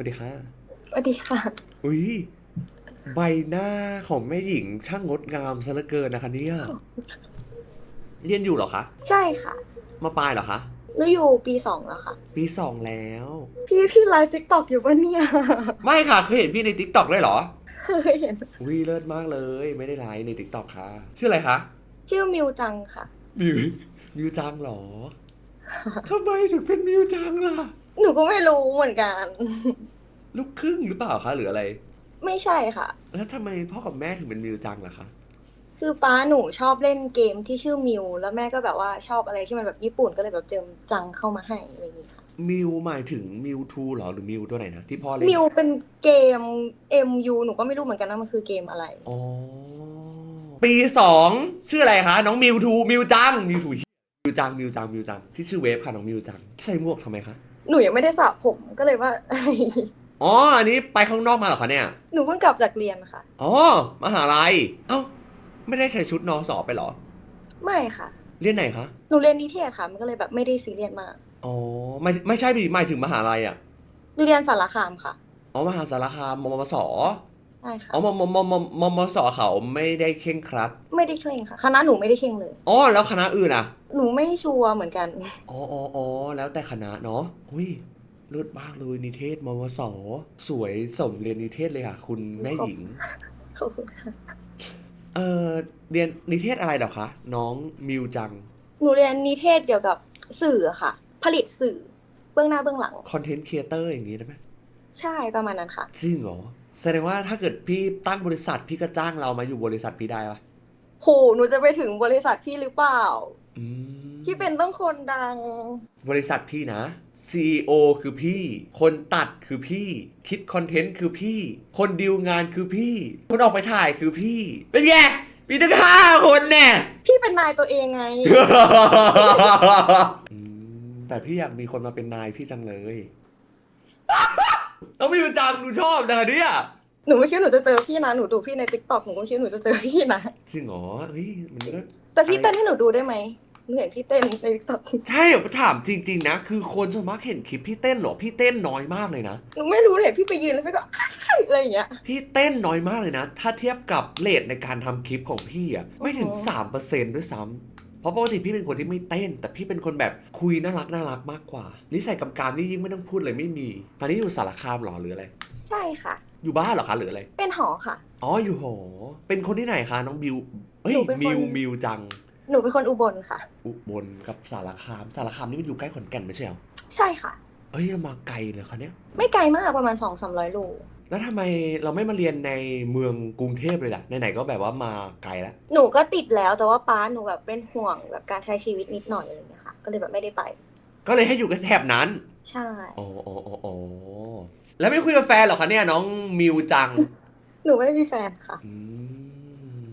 วัสดีค่ะ สวัสดีค่ะ อุ้ยใบหน้าของแม่หญิงช่างงดงามซะเหลือเกินนะคะเนี่ยเรียนอยู่เหรอคะใช่ค่ะมาปลายเหรอคะหนูอยู่ปีสองแล้วค่ะ ปีสองแล้ว พี่พี่ไลฟ์ทิกตอกอยู่ปะเนี่ย ไม่ค่ะเคยเห็นพี่ในทิกตอกเลยเหรอเคยเห็นวิเลิศมากเลย ไม่ได้ไลฟ์ในทิกตอกค่ะ ชื่ออะไรคะ ชื่อมิวจังค่ะ มิวมิวจังเหรอทำไมถึงเป็นมิวจังล่ะ หนูก็ไม่รู้เหมือนกัน ลูกครึ่งหรือเปล่าคะหรืออะไร ไม่ใช่ค่ะ แล้วทำไมพ่อกับแม่ถึงเป็นมิวจังล่ะคะ คือป้าหนูชอบเล่นเกมที่ชื่อมิวแล้วแม่ก็แบบว่าชอบอะไรที่มันแบบญี่ปุ่นก็เลยแบบเจิมจังเข้ามาให้อะไรอย่างนี้ค่ะมิวหมายถึงมิวทูเหรอหรือมิวตัวไหนนะที่พ่อเล่นมิวเป็นเกม MU หนูก็ไม่รู้เหมือนกันว่ามันคือเกมอะไร อ๋อปีสองชื่ออะไรคะน้องมิวทูมิวจังมิวทูมิวจังมิวจังมิวจังพี่ชื่อเวฟค่ะน้องมิวจังใส่หมวกทำไมคะ หนูยังไม่ได้สระผมก็เลยว่า อ๋อ อันนี้ไปข้างนอกมาเหรอคะเนี่ย หนูเพิ่งกลับจากเรียนค่ะ อ๋อ มหาลัย เอ้า ไม่ได้ใส่ชุดนอสอไปเหรอ ไม่ค่ะ เรียนไหนคะ หนูเรียนนิเทศค่ะ มันก็เลยแบบไม่ได้ซีเรียสมาก อ๋อ ไม่ไม่ใช่ดิหมายถึงมหาลัยอะ หนูเรียนสารคามค่ะ อ๋อ มหาสารคามมมส ใช่ค่ะ อ๋อมมมมมมสเขาไม่ได้เข่งครัดไม่ได้เคร่งค่ะ คณะหนูไม่ได้เคร่งเลย อ๋อแล้วคณะอื่นอะหนูไม่ชัวร์เหมือนกัน อ๋ออ๋ออ๋อแล้วแต่คณะเนาะอุ้ยเลิศมากเลยนิเทศมมสสวยสมเรียนนิเทศเลยค่ะ คุณแม่หญิง ขอบคุณค่ะ เออเรียนนิเทศอะไรเหรอคะ น้องมิวจัง หนูเรียนนิเทศเกี่ยวกับสื่อค่ะ ผลิตสื่อ เบื้องหน้าเบื้องหลัง คอนเทนต์ครีเอเตอร์อย่างนี้ได้ไหมใช่ประมาณนั้นค่ะ จริงเหรอแสดงว่าถ้าเกิดพี่ตั้งบริษัทพี่ก็จ้างเรามาอยู่บริษัทพี่ได้ปะโหหนูจะไปถึงบริษัทพี่หรือเปล่า อืมพี่เป็นต้องคนดัง บริษัทพี่นะ CEO คือพี่ คนตัดคือพี่ คิดคอนเทนต์คือพี่ คนดีลงานคือพี่ คนออกไปถ่ายคือพี่ เป็นไงมีตั้งห้าคนแน่ พี่เป็นนายตัวเองไง อืมแต่พี่อยากมีคนมาเป็นนายพี่จังเลย ต้องมีจังหนูชอบนะเนี่ยหนูไม่คิดว่าหนูจะเจอพี่นะ หนูดูพี่ในติ๊กต็อกหนูก็คิดว่าหนูจะเจอพี่นะ จริงเหรอเฮ้ยมันก็ แต่พี่เต้นให้หนูดูได้ไหมหนูเห็นพี่เต้นในติ๊กต็อกใช่เหรอถามจริง ๆ นะ คือคนส่วนมากเห็นคลิปพี่เต้นเหรอ พี่เต้นน้อยมากเลยนะ หนูไม่รู้เลยพี่ไปยืนแล้วพี่ก็ อะไรอย่างเงี้ย พี่เต้นน้อยมากเลยนะ ถ้าเทียบกับเลทในการทำคลิปของพี่อะไม่ถึงโอ้โหสามเปอร์เซ็นด้วยซ้ำ เพราะปกติพี่เป็นคนที่ไม่เต้น แต่พี่เป็นคนแบบคุยน่ารักน่ารักมากกว่า นิสัยกำกามนี่ยิ่งไม่ต้องพูดเลยไม่มี ตอนนี้อยู่สารคามเหรอหรืออะไร ใช่ค่ะ อยู่บ้านเหรอคะหรืออะไร เป็นหอค่ะ อ๋ออยู่หอ เป็นคนที่ไหนคะน้องบิวเฮ้ยหนูเป็นคน มิวมิวจัง หนูเป็นคนอุบลค่ะ อุบลกับสารคาม สารคามนี่มันอยู่ใกล้ขอนแก่นไม่ใช่เหรอใช่ค่ะ เอ้ยมาไกลเลยคะเนี่ยไม่ไกลมากประมาณสองสามร้อยโล แล้วทำไมเราไม่มาเรียนในเมืองกรุงเทพเลยล่ะไหนๆก็แบบว่ามาไกลแล้ว หนูก็ติดแล้วแต่ว่าป้าหนูแบบเป็นห่วงแบบการใช้ชีวิตนิดหน่อยอะไรอย่างเงี้ยค่ะ ก็เลยแบบไม่ได้ไป ก็เลยให้อยู่กันแถบนั้น ใช่โอ้โอ้โอ้โอ้แล้วไม่คุยกับแฟนเหรอคะเนี่ยน้องมิวจัง หนูไม่มีแฟนค่ะอื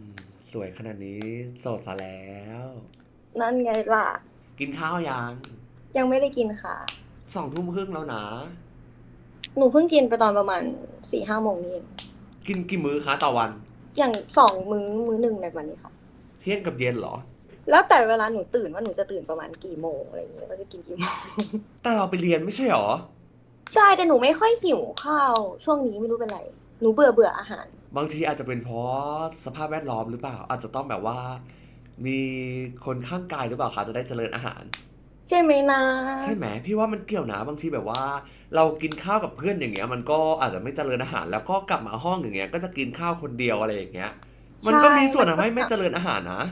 มสวยขนาดนี้โสดซะแล้ว นั่นไงล่ะ กินข้าวยัง ยังไม่ได้กินค่ะ สองทุ่มครึ่งแล้วนะ หนูเพิ่งกินไปตอนประมาณสี่ห้าโมงนี่เองกินกี่มื้อคะต่อวัน อย่างสองมื้อมื้อหนึ่งในวันนี้ค่ะ เที่ยงกับเย็นเหรอ แล้วแต่เวลาหนูตื่นว่าหนูจะตื่นประมาณกี่โมงอะไรอย่างเงี้ยว่าจะกินกี่โมง แต่เราไปเรียนไม่ใช่เหรอ ใช่แต่หนูไม่ค่อยหิวข้าว ช่วงนี้ไม่รู้เป็นไร หนูเบื่อเบื่ออาหาร บางทีอาจจะเป็นเพราะสภาพแวดล้อมหรือเปล่า อาจจะต้องแบบว่า มีคนข้างกายหรือเปล่าคะจะได้เจริญอาหาร ใช่ไหมนะใช่ไหมพี่ว่ามันเกี่ยวนะบางทีแบบว่า เรากินข้าวกับเพื่อนอย่างเงี้ย มันก็อาจจะไม่เจริญอาหาร แล้วก็กลับมาห้องอย่างเงี้ยก็จะกินข้าวคนเดียวอะไรอย่างเงี้ย มันก็มีส่วนทำให้ไม่เจริญอาหารนะ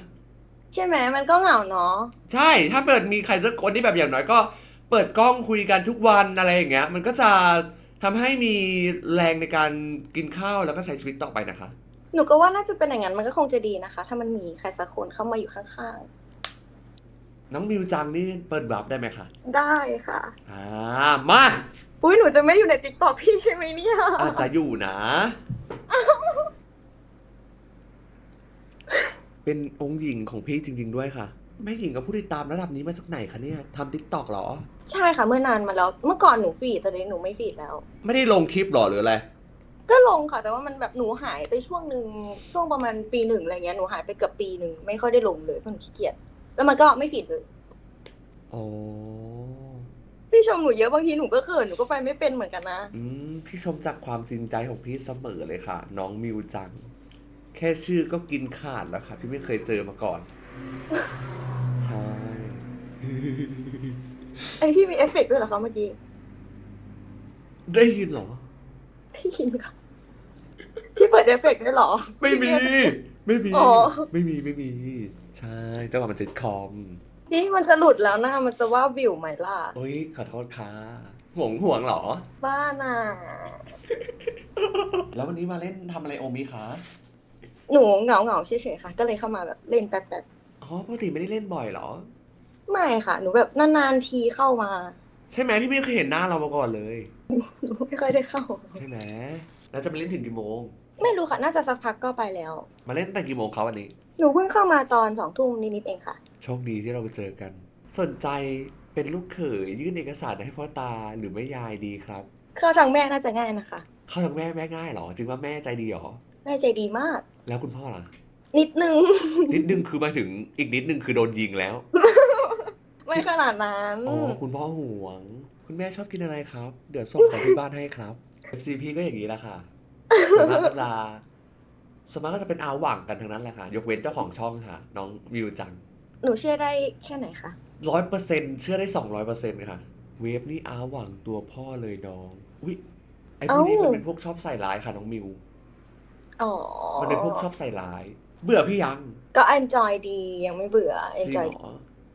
ใช่ไหมมันก็เหงาเนาะใช่ถ้าเปิดมีใครสักคนที่แบบอย่างน้อยก็ เปิดกล้องคุยกันทุกวันอะไรอย่างเงี้ย มันก็จะทำให้มีแรงในการกินข้าวแล้วก็ใช้ชีวิตต่อไปนะคะ หนูก็ว่าน่าจะเป็นอย่างนั้นมันก็คงจะดีนะคะ ถ้ามันมีใครสักคนเข้ามาอยู่ข้าง น้องมิวจังนี่เปิดรับได้ไหมคะๆได้ค่ะ อ่ามาอุ้ยหนูจะไม่อยู่ในติ๊กต็อกพี่ใช่ไหมเนี่ย อาจจะอยู่นะ เป็นองค์หญิงของพี่จริง ๆ ด้วยค่ะ แม่หญิงกับผู้ติดตามระดับนี้มาจากไหนคะเนี่ยทำทิกตอกหรอ ใช่ค่ะเมื่อนานมาแล้ว เมื่อก่อนหนูฟีดแต่เดี๋ยวนี้หนูไม่ฟีดแล้ว ไม่ได้ลงคลิปหรอหรืออะไร ก็ลงค่ะ แต่ว่ามันแบบหนูหายไปช่วงหนึ่งช่วงประมาณปีหนึ่งอะไรเงี้ยหนูหายไปเกือบปีหนึ่งไม่ค่อยได้ลงเลยเพราะหนูขี้เกียจ แล้วมันก็ไม่ฟีดเลยอ๋อพี่พี่ชมหนูเยอะบางทีหนูก็เขินหนูก็ไปไม่เป็นเหมือนกันนะ อืมพี่ชมจากความจริงใจของพี่เสมอเลยค่ะ น้องมิวจัง แค่ชื่อก็กินขาดแล้วค่ะ พี่ไม่เคยเจอมาก่อน ใช่ ไอพี่มีเอฟเฟกต์ด้วยเหรอคะเมื่อกี้ได้ยินเหรอ พี่ยินค่ะพี่เปิดเอฟเฟกต์ด้วยเหรอ ไม่มี ไม่มี อ๋อ ไม่มี ไม่มีใช่จังหวะมันจิตคอมพี่มันจะหลุดแล้วนะ มันจะว่าวิวไหมล่ะ โอ้ยขอโทษค่ะห่วงห่วงเหรอ บ้าน่ะ แล้ววันนี้มาเล่นทำอะไรโอมิคะหนูเหงาเหงาๆเฉยๆค่ะ ก็เลยเข้ามาแบบเล่นแป๊บอ๋อปกติไม่ได้เล่นบ่อยเหรอๆไม่ค่ะ หนูแบบนานๆทีเข้ามา ใช่ไหมพี่ไม่เคยเห็นหน้าเรามาก่อนเลย หนูไม่ค่อยได้เข้า ใช่ไหม แล้วจะมาเล่นถึงกี่โมง ไม่รู้ค่ะน่าจะสักพักก็ไปแล้ว มาเล่นตั้งกี่โมงครับวันนี้ หนูเพิ่งเข้ามาตอนสองทุ่มนิดๆเองค่ะ โชคดีที่เราเจอกัน สนใจเป็นลูกเขยยื่นเอกสารให้พ่อตาหรือแม่ยายดีครับ เข้าทางแม่น่าจะง่ายนะคะ เข้าทางแม่แม่ง่ายเหรอจริงว่าแม่ใจดีเหรอ แม่ใจดีมาก แล้วคุณพ่อล่ะ นิดนึง นิดนึงคือมาถึงอีกนิดนึงคือโดนยิงแล้วไม่ขนาดนั้น อ๋อคุณพ่อห่วง คุณแม่ชอบกินอะไรครับ เดี๋ยวส่งของที่บ้านให้ครับ FCP ก็อย่างนี้แหละค่ะสวนมากก็จะสวนมากก็จะเป็นอาหวังกันทั้งนั้นแหละค่ะ ยกเว้นเจ้าของช่องค่ะ น้องวิวจังหนูเชื่อได้แค่ไหนคะร้อยเปอร์เซ็นเชื่อได้สองร้อยเปอร์เซ็นต์ค่ะ เวฟนี่อาหวังตัวพ่อเลยน้องวิไอพวกนี้มันเป็นพวกชอบใส่ร้ายค่ะน้องมิวอ๋อมันเป็นพวกชอบใส่ร้าย เบื่อพี่ยัง ก็ enjoy ดียังไม่เบื่อจริง enjoy เหรอ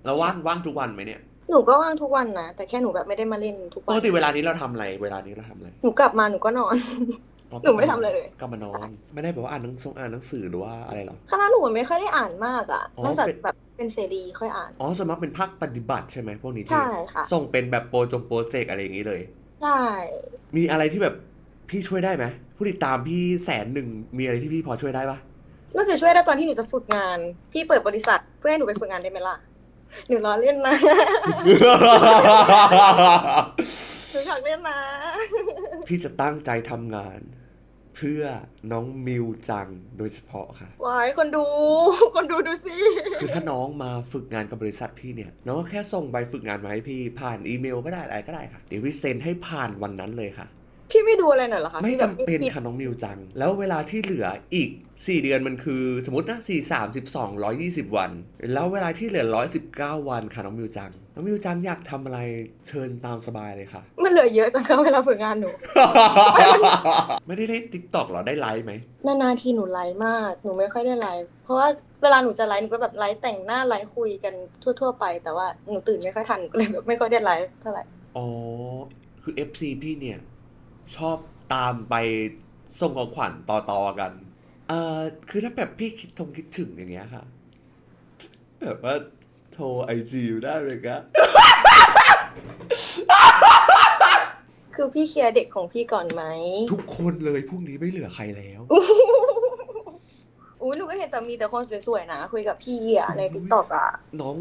แล้วว่างว่างทุกวันไหมเนี่ย หนูก็ว่างทุกวันนะแต่แค่หนูแบบไม่ได้มาเล่นทุกปวักนติเวลานี้เราทำอะไร เวลานี้เราทำอะไรหนูกลับมาหนูก็นอนอ๋อหนูไม่ได้ทำอะไรเลย กลับมานอน ไม่ได้แบบว่าอ่านหนังสืออ่านหนังสือหรือว่าอะไรหรอ คณะหนูไม่ค่อยได้อ่านมากอะอ๋อ นอกจากเป็นแบบเป็นเสรีค่อยอ่าน อ๋อสวนมัครเป็นภาคปฏิบัติใช่ไหมพวกนี้ที่ใช่ค่ะ ส่งเป็นแบบโปรจงโปรเจกต์อะไรอย่างนี้เลย ใช่มีอะไรที่แบบพี่ช่วยได้ไหมผู้ติดตามพี่แสนหนึ่งมีอะไรที่พี่พอช่วยได้ปะน่าจะช่วยได้ตอนที่หนูจะฝึกงาน พี่เปิดบริษัทเพื่อให้หนูไปฝึกงานได้ไหมล่ะ หนูล้อเล่นนะหนูอยากเล่นนะ พี่จะตั้งใจทำงาน เพื่อน้องมิวจังโดยเฉพาะค่ะ วายคนดู คนดูดูสิคือถ้าน้องมาฝึกงานกับบริษัทพี่เนี่ย น้องก็แค่ส่งใบฝึกงานมาให้พี่ผ่านอีเมลก็ได้อะไรก็ได้ค่ะ เดี๋ยวพี่เซ็นให้ผ่านวันนั้นเลยค่ะ พี่ไม่ดูอะไรหน่อยเหรอคะไม่พี่แบจำบเป็นปิดค่ะน้องมิวจัง แล้วเวลาที่เหลืออีก 4 เดือนมันคือ สมมตินะ4 3 12 120 วัน แล้วเวลาที่เหลือ 119 วันค่ะน้องมิวจัง น้องมิวจังอยากทำอะไรเชิญตามสบายเลยค่ะ มันเหลือเยอะจังคะเวลาฝึกงานหนู ไม่ได้เล่นติ๊กต็อกหรอได้ไลฟ์ไหม นานๆทีหนูไลฟ์มาก หนูไม่ค่อยได้ไลฟ์เพราะว่าเวลาหนูจะไลฟ์หนูก็แบบไลฟ์แต่งหน้าไลฟ์คุยกันทั่ว ๆ ไป แต่ว่าหนูตื่นไม่ค่อยทันก็เลยแบบไม่ค่อยได้ไลฟ์เท่าไหร่ อ๋อ คือ FC พี่เนี่ย ชอบตามไปส่งของขวัญต่อๆกัน เอ่อ คือถ้าแบบพี่คิดทงคิดถึงอย่างเงี้ยค่ะ แบบว่าโทรไอจีได้ไหมคะคือพี่เคลียร์เด็กของพี่ก่อนไหมทุกคนเลยพรุ่งนี้ไม่เหลือใครแล้วอุ้ยหนูก็เห็นแต่มีแต่คนสวยๆนะ คุยกับพี่อะในทิกตอกอะน้อง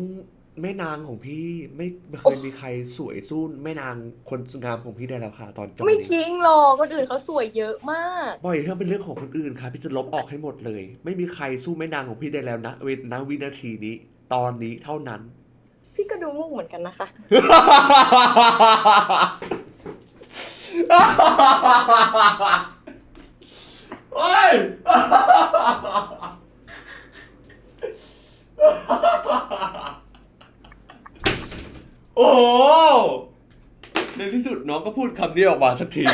แม่นางของพี่ไม่ไม่เคยมีใครสวยสู้แม่นางคนงามของพี่ได้แล้วค่ะ ตอนจบไม่นี้จริงหรอกคนอื่นเขาสวยเยอะมากปล่อยเรื่องเป็นเรื่องของคนอื่นค่ะ พี่จะลบออกให้หมดเลย ไม่มีใครสู้แม่นางของพี่ได้แล้วนะเวณวินาทีนี้ ตอนนี้เท่านั้น พี่ก็ดูมุ่งเหมือนกันนะคะ โอ้ย โอ้โหในที่สุดน้องก็พูดคำนี้ออกมาสักที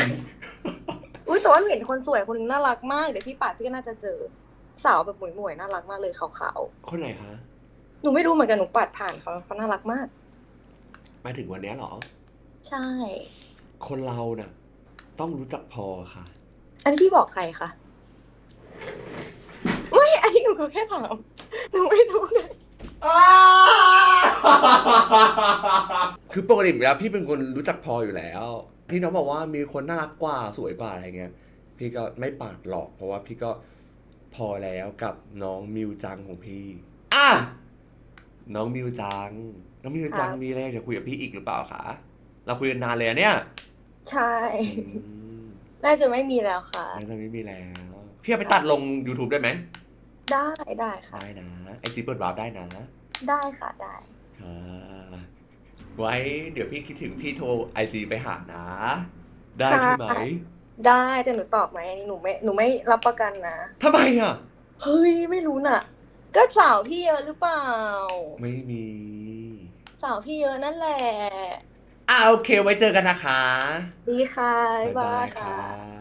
อุ้ยแต่ว่าหนูเห็นคนสวยคนหนึงน่ารักมากเดี๋ยวพี่ปาดพี่ก็น่าจะเจอสาวแบบหมวยๆน่ารักมากเลยขาวคนไหนคะๆหนูไม่รู้เหมือนกันหนูปาดผ่านเขาเขาน่ารักมาก หมายถึงวันเนี้ยเหรอ ใช่ คนเราน่ะ ต้องรู้จักพอค่ะ อันนี้พี่บอกใครคะไม่อันนี้หนูก็แค่ถามหนูไม่รู้เลย คือปกติแล้วพี่เป็นคนรู้จักพออยู่แล้วที่น้องบอกว่ามีคนน่ารักกว่าสวยกว่าอะไรเงี้ย พี่ก็ไม่ปาดหรอก เพราะว่าพี่ก็พอแล้วกับน้องมิวจังของพี่ อะ น้องมิวจัง น้องมิวจังครับมีอะไรอยากจะคุยกับพี่อีกหรือเปล่าคะ เราคุยกันนานเลยอะเนี่ย ใช่อืมน่าจะไม่มีแล้วค่ะ น่าจะไม่มีแล้ว พี่เอาไปตัดลง YouTube ได้ไหม ได้ได้ค่ะ ได้นะ ไอจีเปิดวาร์ปได้นะ ได้ค่ะได้ค่ะ ไว้เดี๋ยวพี่คิดถึงพี่โทรไอจีไปหานะ ได้ใช่ไหมได้แต่หนูตอบไหมอันนี้หนูไม่หนูไม่รับประกันนะ ทำไมอะ เฮ้ยไม่รู้น่ะ ก็สาวพี่เยอะหรือเปล่า ไม่มี สาวพี่เยอะนั่นแหละอ่าโอเคไว้เจอกันนะคะ ดีค่ะบ๊ายบ๊ายบาบายยค่ค่ะะ